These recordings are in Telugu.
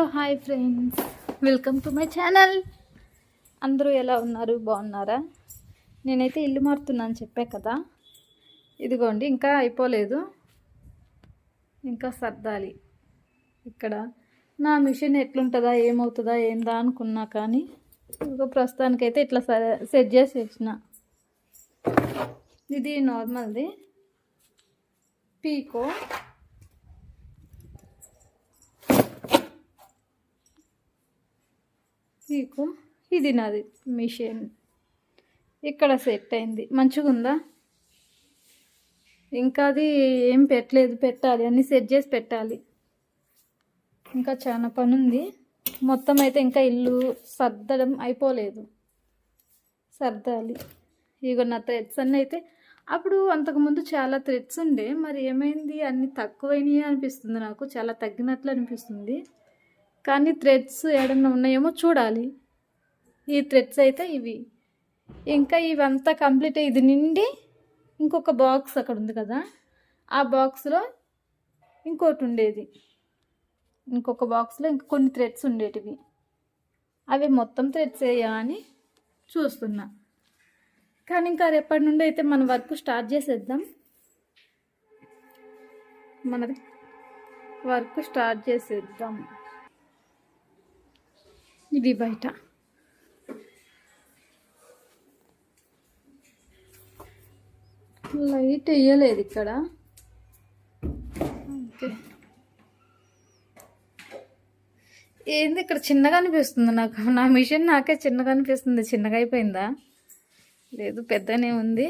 Hello hi friends. Welcome to my channel. అందరూ ఎలా ఉన్నారు? బాగున్నారా? నేనైతే ఇల్లు మారుతున్నాను చెప్పా కదా. ఇదిగోండి ఇంకా అయిపోలేదు. ఇంకా సర్దాలి. ఇక్కడ నా మిషన్ ఎట్లుంటుందా ఏమవుతుందా ఏందా అనుకున్నా కానీ ఇదిగో ప్రస్తుతానికైతే ఇట్లా స- సెట్ చేసి ఇచ్చిన ఇది నార్మల్ది. పీకో. మీకు ఇది నాది మిషన్. ఇక్కడ సెట్ అయింది. మంచిగా ఉందా ఇంకా అది ఏం పెట్టలేదు. పెట్టాలి. అన్నీ సెట్ చేసి పెట్టాలి. ఇంకా చాలా పని ఉంది మొత్తం అయితే ఇంకా ఇల్లు సర్దడం అయిపోలేదు. సర్దాలి. ఇగో నా థ్రెడ్స్ అన్నీ అయితే అప్పుడు అంతకుముందు చాలా థ్రెడ్స్ ఉండే. మరి ఏమైంది? అన్నీ తక్కువైనాయి అనిపిస్తుంది నాకు. చాలా తగ్గినట్లు అనిపిస్తుంది. కానీ థ్రెడ్స్ ఏడన్నా ఉన్నాయేమో చూడాలి. ఈ థ్రెడ్స్ అయితే ఇవి. ఇంకా ఇవంతా కంప్లీట్ ఇది నిండి ఇంకొక బాక్స్ అక్కడ ఉంది కదా. ఆ బాక్స్లో ఇంకోటి ఉండేది. ఇంకొక బాక్స్లో ఇంకా కొన్ని థ్రెడ్స్ ఉండేటివి. అవి మొత్తం థ్రెడ్స్ వేయా అని చూస్తున్నా. కానీ ఇంకా రేపటి నుండి అయితే మన వర్క్ స్టార్ట్ చేసేద్దాం. మనది వర్క్ స్టార్ట్ చేసేద్దాం. ఇది బయట. లైట్ వేయలేదు ఇక్కడ. ఓకే. ఏంది ఇక్కడ చిన్నగా అనిపిస్తుంది నాకు? నా మిషన్ నాకే చిన్నగా అనిపిస్తుంది. చిన్నగా అయిపోయిందా? లేదు పెద్దనే ఉంది.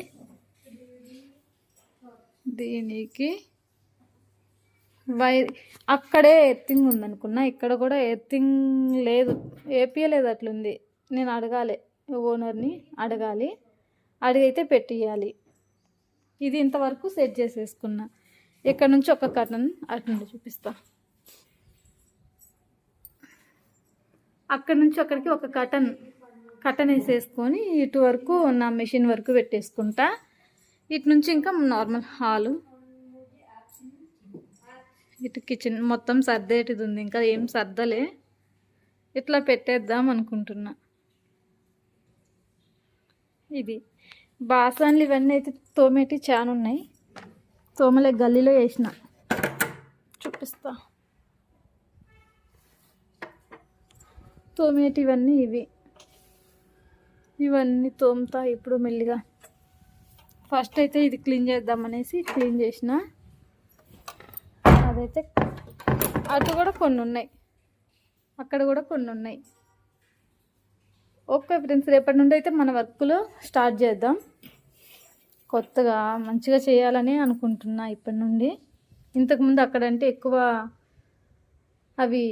దీనికి వైర్ అక్కడే ఎర్థింగ్ ఉందనుకున్నా. ఇక్కడ కూడా ఎర్థింగ్ లేదు. ఏపీయలేదు అట్లుంది. నేను అడగాలి. ఓనర్ని అడగాలి. అడిగైతే పెట్టియాలి ఇది ఇంతవరకు సెట్ చేసేసుకున్నా. ఇక్కడ నుంచి ఒక కర్టన్ అటు నుండి చూపిస్తా. అక్కడ నుంచి అక్కడికి ఒక కటన్ కటన్ వేసేసుకొని ఇటు వరకు నా మెషిన్ వరకు పెట్టేసుకుంటా. ఇటు నుంచి ఇంకా నార్మల్ హాలు. ఇటు కిచెన్ మొత్తం సర్దేటిది ఉంది ఇంకా ఏం సర్దలే. ఇట్లా పెట్టేద్దాం అనుకుంటున్నా. ఇది బాసన్లు ఇవన్నీ అయితే తోమేటి చాలా ఉన్నాయి తోమలే గల్లీలో వేసిన. చూపిస్తా. తోమేటివన్నీ ఇవి. ఇవన్నీ తోముతా ఇప్పుడు మెల్లిగా. ఫస్ట్ అయితే ఇది క్లీన్ చేద్దామనేసి క్లీన్ చేసిన. అదైతే అటు కూడా కొన్ని ఉన్నాయి అక్కడ కూడా కొన్ని ఉన్నాయి ఓకే ఫ్రెండ్స్ రేపటి నుండి అయితే మన వర్క్లో స్టార్ట్ చేద్దాం. కొత్తగా మంచిగా చేయాలని అనుకుంటున్నా ఇప్పటి నుండి. ఇంతకుముందు అక్కడంటే ఎక్కువ అవి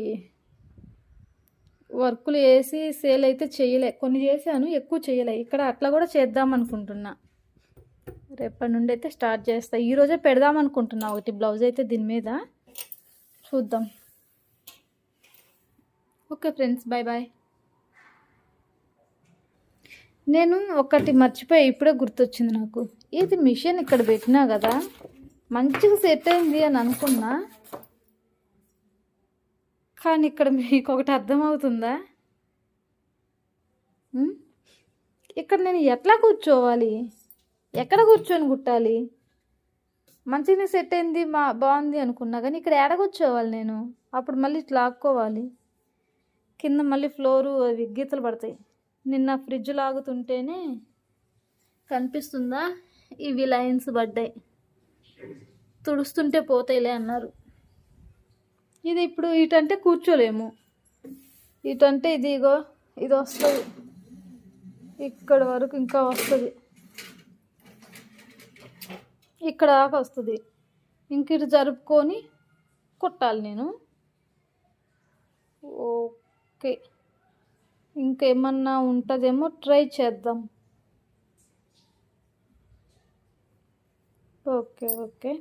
వర్కులు వేసి సేల్ అయితే చేయలే. కొన్ని చేశాను ఎక్కువ చేయలే. ఇక్కడ అట్లా కూడా చేద్దాం అనుకుంటున్నా. రేపటి నుండి అయితే స్టార్ట్ చేస్తా. ఈరోజే పెడదాం అనుకుంటున్నా ఒకటి బ్లౌజ్ అయితే దీని మీద. చూద్దాం. ఓకే ఫ్రెండ్స్ బాయ్ బాయ్ నేను ఒకటి మర్చిపోయి ఇప్పుడే గుర్తొచ్చింది నాకు. ఇది మిషన్ ఇక్కడ పెట్టినా కదా మంచిగా సెట్ అయింది అని అనుకున్నా. కానీ ఇక్కడ మీకు ఒకటి అర్థమవుతుందా ఇక్కడ నేను ఎట్లా కూర్చోవాలి? ఎక్కడ కూర్చొని కుట్టాలి? మంచిగానే సెట్ అయింది మా బాగుంది అనుకున్నా కానీ ఇక్కడ ఎడ నేను? అప్పుడు మళ్ళీ ఇట్లా లాక్కోవాలి. కింద మళ్ళీ ఫ్లోరు అవి గీతలు పడతాయి. నిన్న ఫ్రిడ్జ్ లాగుతుంటేనే కనిపిస్తుందా? ఇవి లైన్స్ పడ్డాయి. తుడుస్తుంటే పోతాయిలే అన్నారు. ఇది ఇప్పుడు ఇటంటే కూర్చోలేము. ఇటంటే ఇది ఇగో ఇది వస్తుంది. ఇక్కడ వరకు ఇంకా వస్తుంది. ఇక్కడ దాకా వస్తుంది. ఇంక ఇటు జరుపుకొని కుట్టాలి నేను. ఓకే. ఇంకేమన్నా ఉంటుందేమో ట్రై చేద్దాం. Okay okay.